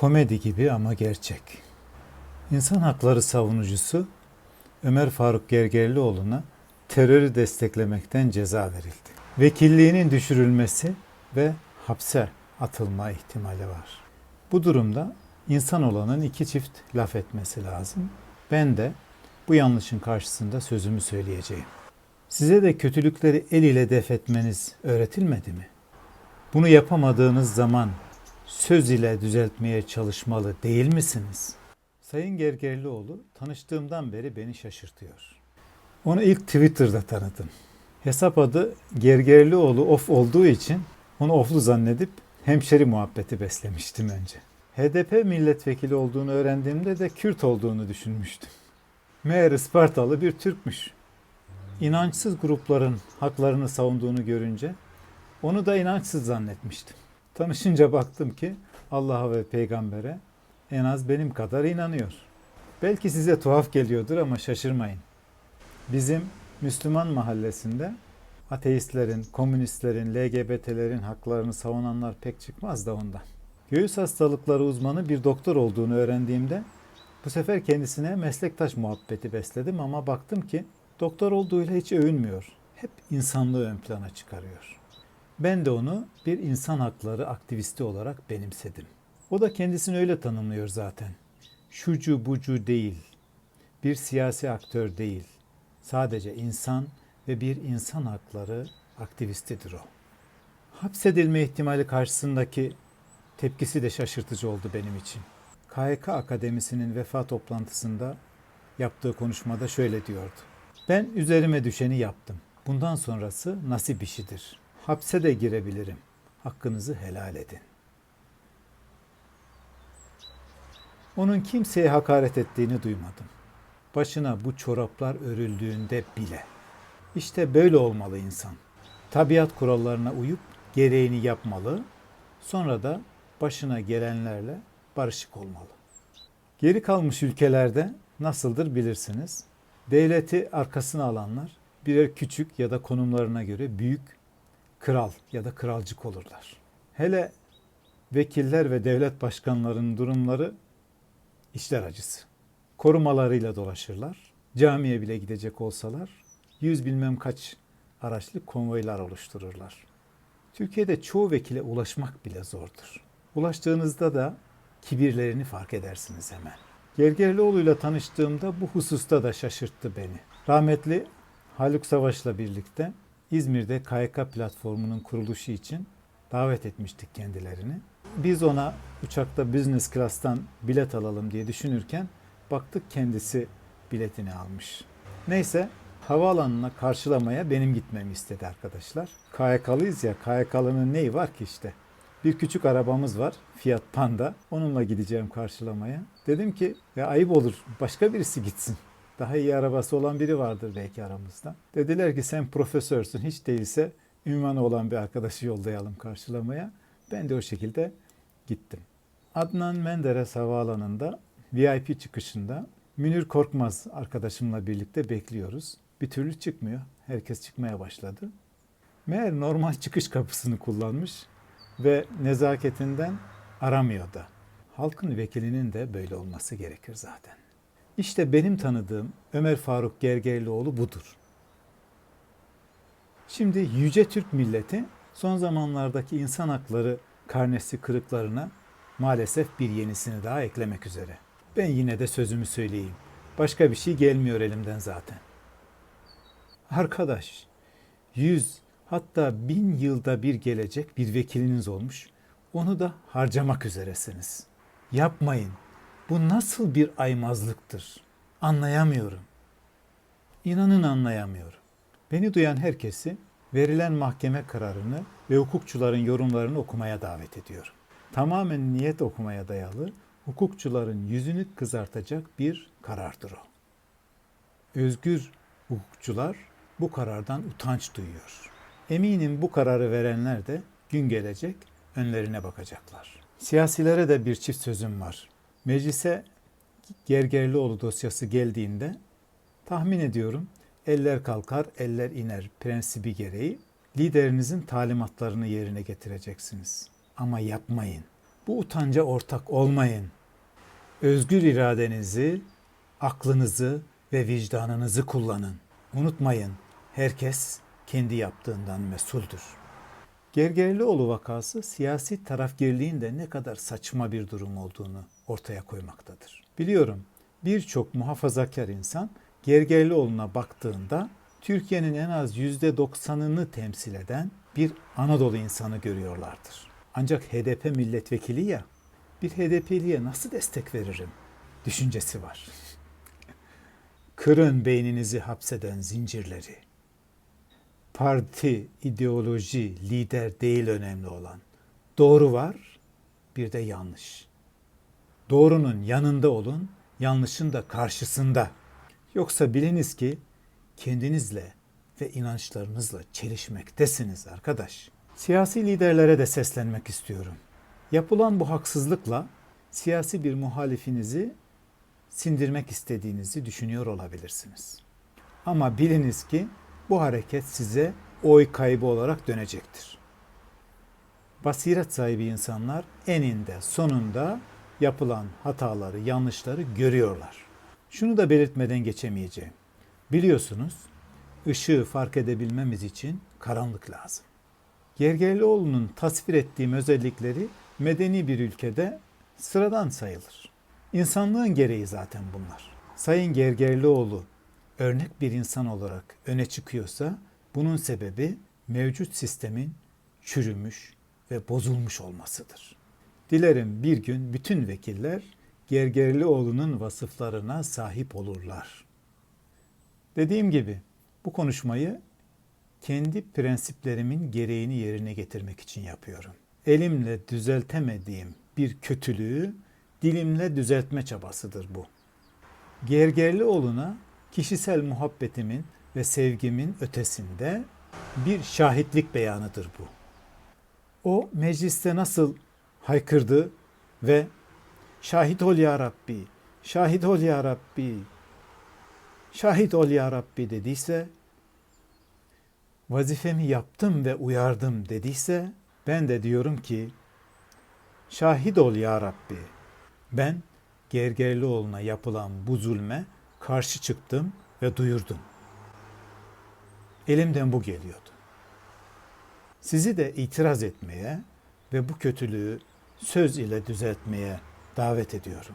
Komedi gibi ama gerçek. İnsan hakları savunucusu Ömer Faruk Gergerlioğlu'na terörü desteklemekten ceza verildi. Vekilliğinin düşürülmesi ve hapse atılma ihtimali var. Bu durumda insan olanın iki çift laf etmesi lazım. Ben de bu yanlışın karşısında sözümü söyleyeceğim. Size de kötülükleri el ile def etmeniz öğretilmedi mi? Bunu yapamadığınız zaman söz ile düzeltmeye çalışmalı değil misiniz? Sayın Gergerlioğlu tanıştığımdan beri beni şaşırtıyor. Onu ilk Twitter'da tanıdım. Hesap adı Gergerlioğlu of olduğu için onu oflu zannedip hemşeri muhabbeti beslemiştim önce. HDP milletvekili olduğunu öğrendiğimde de Kürt olduğunu düşünmüştüm. Meğer Ispartalı bir Türkmüş. İnançsız grupların haklarını savunduğunu görünce onu da inançsız zannetmiştim. Tanışınca baktım ki Allah'a ve peygambere en az benim kadar inanıyor. Belki size tuhaf geliyordur ama şaşırmayın. Bizim Müslüman mahallesinde ateistlerin, komünistlerin, LGBT'lerin haklarını savunanlar pek çıkmaz da ondan. Göğüs hastalıkları uzmanı bir doktor olduğunu öğrendiğimde bu sefer kendisine meslektaş muhabbeti besledim ama baktım ki doktor olduğuyla hiç övünmüyor. Hep insanlığı ön plana çıkarıyor. Ben de onu bir insan hakları aktivisti olarak benimsedim. O da kendisini öyle tanımlıyor zaten. Şucu bucu değil, bir siyasi aktör değil. Sadece insan ve bir insan hakları aktivistidir o. Hapsedilme ihtimali karşısındaki tepkisi de şaşırtıcı oldu benim için. KYK Akademisi'nin vefa toplantısında yaptığı konuşmada şöyle diyordu. Ben üzerime düşeni yaptım. Bundan sonrası nasip işidir. Hapse de girebilirim. Hakkınızı helal edin. Onun kimseye hakaret ettiğini duymadım. Başına bu çoraplar örüldüğünde bile. İşte böyle olmalı insan. Tabiat kurallarına uyup gereğini yapmalı. Sonra da başına gelenlerle barışık olmalı. Geri kalmış ülkelerde nasıldır bilirsiniz. Devleti arkasına alanlar birer küçük ya da konumlarına göre büyük kral ya da kralcık olurlar. Hele vekiller ve devlet başkanlarının durumları işler acısı. Korumalarıyla dolaşırlar. Camiye bile gidecek olsalar yüz bilmem kaç araçlı konvoylar oluştururlar. Türkiye'de çoğu vekile ulaşmak bile zordur. Ulaştığınızda da kibirlerini fark edersiniz hemen. Gergerlioğlu'yla tanıştığımda bu hususta da şaşırttı beni. Rahmetli Haluk Savaş'la birlikte İzmir'de KYK platformunun kuruluşu için davet etmiştik kendilerini. Biz ona uçakta business class'tan bilet alalım diye düşünürken baktık kendisi biletini almış. Neyse havaalanına karşılamaya benim gitmemi istedi arkadaşlar. KYK'lıyız ya KYK'lının neyi var ki işte. Bir küçük arabamız var Fiat Panda. Onunla gideceğim karşılamaya. Dedim ki ya ayıp olur başka birisi gitsin. Daha iyi arabası olan biri vardır belki aramızda. Dediler ki sen profesörsün hiç değilse ünvanı olan bir arkadaşı yollayalım karşılamaya. Ben de o şekilde gittim. Adnan Menderes Havaalanı'nda VIP çıkışında Münir Korkmaz arkadaşımla birlikte bekliyoruz. Bir türlü çıkmıyor. Herkes çıkmaya başladı. Meğer normal çıkış kapısını kullanmış ve nezaketinden aramıyor da. Halkın vekilinin de böyle olması gerekir zaten. İşte benim tanıdığım Ömer Faruk Gergerlioğlu budur. Şimdi Yüce Türk milleti son zamanlardaki insan hakları karnesi kırıklarına maalesef bir yenisini daha eklemek üzere. Ben yine de sözümü söyleyeyim. Başka bir şey gelmiyor elimden zaten. Arkadaş, yüz hatta bin yılda bir gelecek bir vekiliniz olmuş. Onu da harcamak üzeresiniz. Yapmayın. Bu nasıl bir aymazlıktır? Anlayamıyorum. İnanın anlayamıyorum. Beni duyan herkesi verilen mahkeme kararını ve hukukçuların yorumlarını okumaya davet ediyorum. Tamamen niyet okumaya dayalı, hukukçuların yüzünü kızartacak bir karardır o. Özgür hukukçular bu karardan utanç duyuyor. Eminim bu kararı verenler de gün gelecek önlerine bakacaklar. Siyasilere de bir çift sözüm var. Meclise Gergerlioğlu dosyası geldiğinde tahmin ediyorum eller kalkar, eller iner prensibi gereği liderinizin talimatlarını yerine getireceksiniz. Ama yapmayın. Bu utanca ortak olmayın. Özgür iradenizi, aklınızı ve vicdanınızı kullanın. Unutmayın, herkes kendi yaptığından mesuldür. Gergerlioğlu vakası siyasi tarafgirliğin de ne kadar saçma bir durum olduğunu ortaya koymaktadır. Biliyorum birçok muhafazakar insan Gergerlioğlu'na baktığında Türkiye'nin en az %90'ını temsil eden bir Anadolu insanı görüyorlardır. Ancak HDP milletvekili ya, bir HDP'liye nasıl destek veririm düşüncesi var. Kırın beyninizi hapseden zincirleri. Parti, ideoloji, lider değil önemli olan. Doğru var, bir de yanlış. Doğrunun yanında olun, yanlışın da karşısında. Yoksa biliniz ki kendinizle ve inançlarınızla çelişmektesiniz arkadaş. Siyasi liderlere de seslenmek istiyorum. Yapılan bu haksızlıkla siyasi bir muhalifinizi sindirmek istediğinizi düşünüyor olabilirsiniz. Ama biliniz ki bu hareket size oy kaybı olarak dönecektir. Basiret sahibi insanlar eninde sonunda yapılan hataları, yanlışları görüyorlar. Şunu da belirtmeden geçemeyeceğim. Biliyorsunuz ışığı fark edebilmemiz için karanlık lazım. Gergerlioğlu'nun tasvir ettiğim özellikleri medeni bir ülkede sıradan sayılır. İnsanlığın gereği zaten bunlar. Sayın Gergerlioğlu örnek bir insan olarak öne çıkıyorsa bunun sebebi mevcut sistemin çürümüş ve bozulmuş olmasıdır. Dilerim bir gün bütün vekiller Gergerlioğlu'nun vasıflarına sahip olurlar. Dediğim gibi bu konuşmayı kendi prensiplerimin gereğini yerine getirmek için yapıyorum. Elimle düzeltemediğim bir kötülüğü dilimle düzeltme çabasıdır bu. Gergerlioğlu'na kişisel muhabbetimin ve sevgimin ötesinde bir şahitlik beyanıdır bu. O mecliste nasıl haykırdı ve şahit ol ya Rabbi, şahit ol ya Rabbi, şahit ol ya Rabbi dediyse, vazifemi yaptım ve uyardım dediyse, ben de diyorum ki, şahit ol ya Rabbi, ben Gergerlioğlu'na yapılan bu zulme karşı çıktım ve duyurdum. Elimden bu geliyordu. Sizi de itiraz etmeye ve bu kötülüğü söz ile düzeltmeye davet ediyorum.